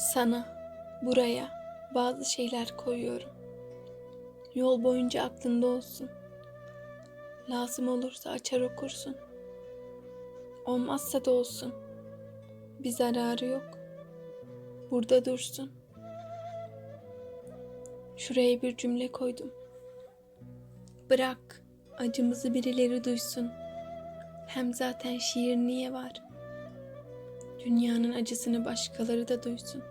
Sana, buraya bazı şeyler koyuyorum. Yol boyunca aklında olsun. Lazım olursa açar okursun. Olmazsa da olsun. Bir zararı yok. Burada dursun. Şuraya bir cümle koydum. Bırak acımızı birileri duysun. Hem zaten şiir niye var? Dünyanın acısını başkaları da duysun.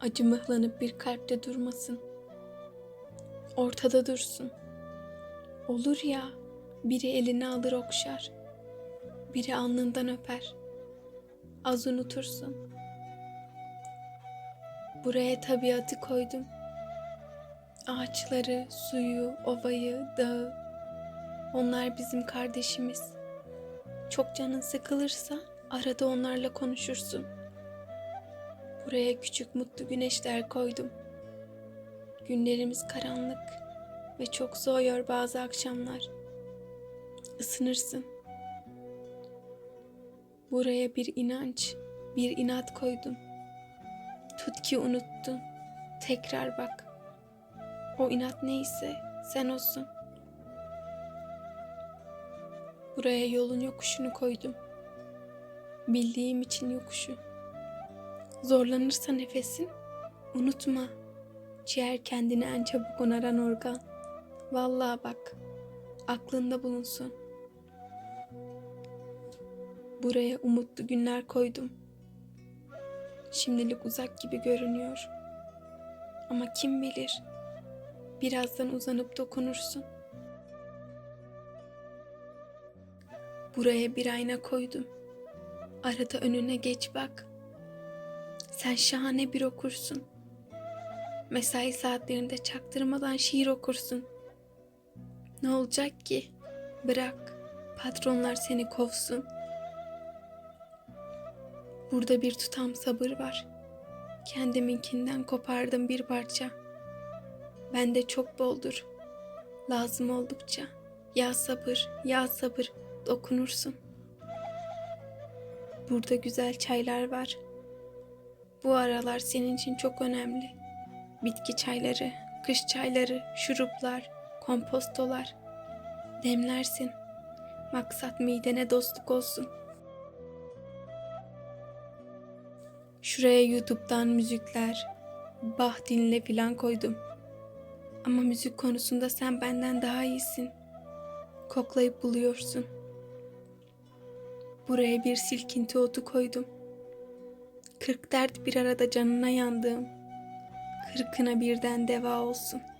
Acı mıhlanıp bir kalpte durmasın. Ortada dursun. Olur ya, biri elini alır okşar. Biri alnından öper. Az unutursun. Buraya tabiatı koydum. Ağaçları, suyu, ovayı, dağı. Onlar bizim kardeşimiz. Çok canın sıkılırsa arada onlarla konuşursun. Buraya küçük mutlu güneşler koydum. Günlerimiz karanlık ve çok soğuyor bazı akşamlar. Isınırsın. Buraya bir inanç, bir inat koydum. Tut ki unuttun. Tekrar bak. O inat neyse sen olsun. Buraya yolun yokuşunu koydum. Bildiğim için yokuşu. Zorlanırsa nefesin, unutma. Ciğer kendini en çabuk onaran organ. Vallahi bak, aklında bulunsun. Buraya umutlu günler koydum. Şimdilik uzak gibi görünüyor. Ama kim bilir, birazdan uzanıp dokunursun. Buraya bir ayna koydum. Arada önüne geç bak. Sen şahane bir okursun. Mesai saatlerinde çaktırmadan şiir okursun. Ne olacak ki? Bırak. Patronlar seni kovsun. Burada bir tutam sabır var. Kendiminkinden kopardım bir parça. Bende çok boldur. Lazım oldukça. Ya sabır, ya sabır dokunursun. Burada güzel çaylar var. Bu aralar senin için çok önemli. Bitki çayları, kış çayları, şuruplar, kompostolar. Demlersin. Maksat midene dostluk olsun. Şuraya YouTube'dan müzikler, bah dinle filan koydum. Ama müzik konusunda sen benden daha iyisin. Koklayıp buluyorsun. Buraya bir silkinti otu koydum. Kırk dert bir arada canına yandığım. Kırkına birden deva olsun.''